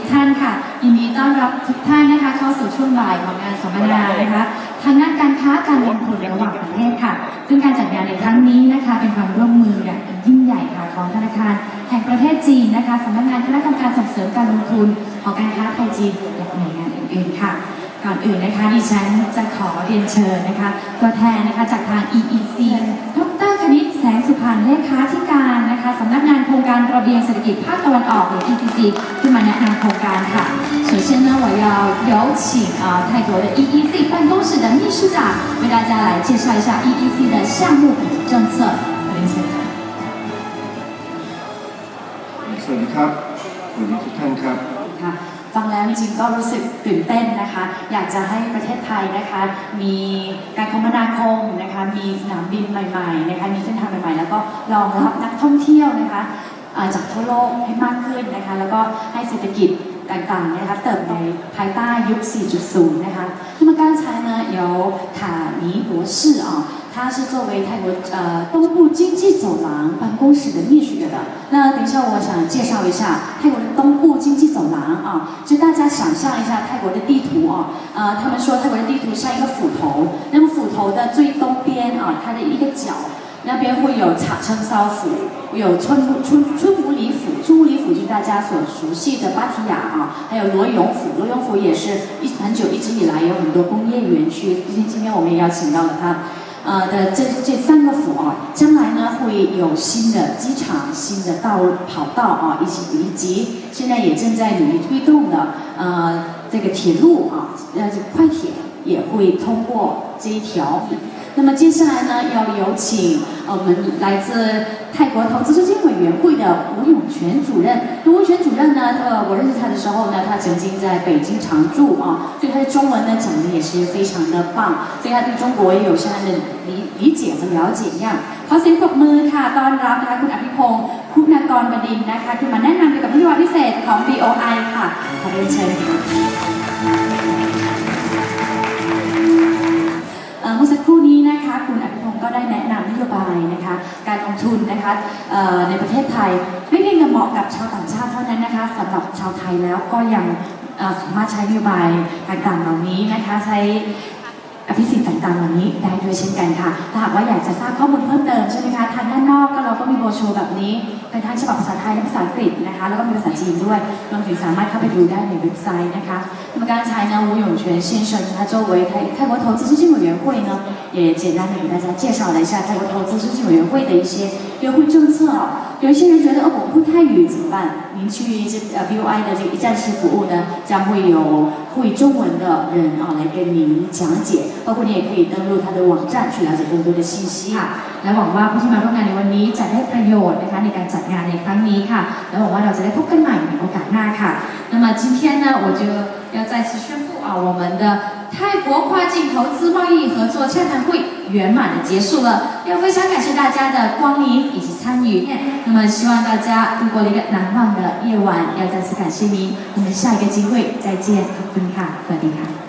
กท่านค่ะ ยินดีต้อนรับทุกท่านนะคะเข้าสู่ช่วงบ่ายของงานสัมมนานะคะทางด้านการค้าการลงทุนระหว่างประเทศค่ะ ซึ่งการจัดงานในครั้งนี้นะคะเป็นความร่วมมืออย่างยิ่งใหญ่ค่ะของธนาคารแห่งประเทศจีนนะคะสำนักงานคณะกรรมการส่งเสริมการลงทุนของการค้าไทยจีนและหน่วยงานอื่นๆค่ะก่อนอื่นนะคะดิฉันจะขอเรียนเชิญนะคะตัวแทนนะคะจากทาง EEC ทุก สงสุพรรณเลขาธิการนะคะสำนักงานโครงการระเบียงเศรษฐกิจภาคตะวันออกหรือ ETC ขึ้นมาแนะนำโครงการค่ะ首先呢，我要有请啊泰国的 EEC 办公室的秘书长为大家来介绍一下 EEC 的项目政策。有请。 สวัสดีครับสวัสดีทุกท่านครับ ค่ะ ฟังแล้วจริงๆก็รู้สึกตื่นเต้นนะคะ อยากจะให้ประเทศไทยนะคะ มีการคมนาคมนะคะ มีสนามบินใหม่ๆนะคะ มีเส้นทางใหม่ๆ แล้วก็รองรับนักท่องเที่ยวนะคะเอ่อจากทั่วโลกให้มากขึ้นนะคะ แล้วก็ให้เศรษฐกิจต่างๆนะคะเติบโตภายใต้ยุค 4.0 นะคะ那么刚才呢有卡尼博士啊， 他是作为泰国呃东部经济走廊办公室的秘书的。那等一下我想介绍一下泰国的东部经济走廊啊，就大家想象一下泰国的地图啊，呃，他们说泰国的地图像一个斧头，那么斧头的最东边啊，它的一个角。那边会有茶称烧府，有春春春武里府，春武里府就是大家所熟悉的芭提雅啊，还有罗永府，罗永府也是一很久一直以来有很多工业园区，今天今天我们也邀请到了他。呃的这这三个府啊，将来呢会有新的机场、新的道跑道啊，以及以及现在也正在努力推动的呃这个铁路啊，呃这快铁也会通过这一条。那么接下来呢，要有请呃我们来自泰国投资基金委员会的吴永全主任。那吴永全主任呢，呃，我认识他的时候呢，他曾经在北京常驻啊，所以他的中文呢讲的也是非常的棒，所以他对中国也有相当的理理解和了解一样。ขอเสียงปรบมือค่ะต้อนรับนะคะคุณอภิพงศ์คุณากรบดินทร์นะคะที่มาแนะนำเกี่ยวกับนโยบายพิเศษของ BOI ค่ะขอเรียนเชิญค่ะ นะคะในประเทศไทย ไม่เพียงแต่เหมาะกับชาวต่างชาติเท่านั้นนะคะสำหรับชาวไทยแล้วก็ยังสามารถใช้นโยบายต่างๆเหล่านี้นะคะใช้อภิสิทธิ์ต่างๆเหล่านี้ได้ด้วยเช่นกันค่ะ ถ้าหากว่าอยากจะทราบข้อมูลเพิ่มเติมใช่ไหมคะทางด้านนอกก็เราก็มีโบรชัวร์แบบนี้ เป็นทั้งฉบับภาษาไทยและภาษาอังกฤษนะคะแล้วก็มีภาษาจีนด้วยรวมถึงสามารถเข้าไปดูได้ในเว็บไซต์นะคะ那么刚才呢，吴永全先生他作为泰泰国投资基金委员会呢，也简单的给大家介绍了一下泰国投资基金委员会的一些优惠政策啊。有一些人觉得哦，我不会泰语怎么办？您去这呃 BOI 的这个一站式服务呢，将会有会中文的人啊来跟您讲解，包括你也可以登录他的网站去了解更多的信息。ค่ะและหวังว่าผู้ที่มาร่วมงานในวันนี้จะได้ประโยชน์นะคะในการจัด 亚内卡尼卡然后我们还有这里扑克麦美国卡纳卡那么今天呢我就要再次宣布啊我们的泰国跨境投资贸易合作洽谈会圆满的结束了要非常感谢大家的光临以及参与那么希望大家度过了一个难忘的夜晚要再次感谢您我们下一个机会再见芬卡和卡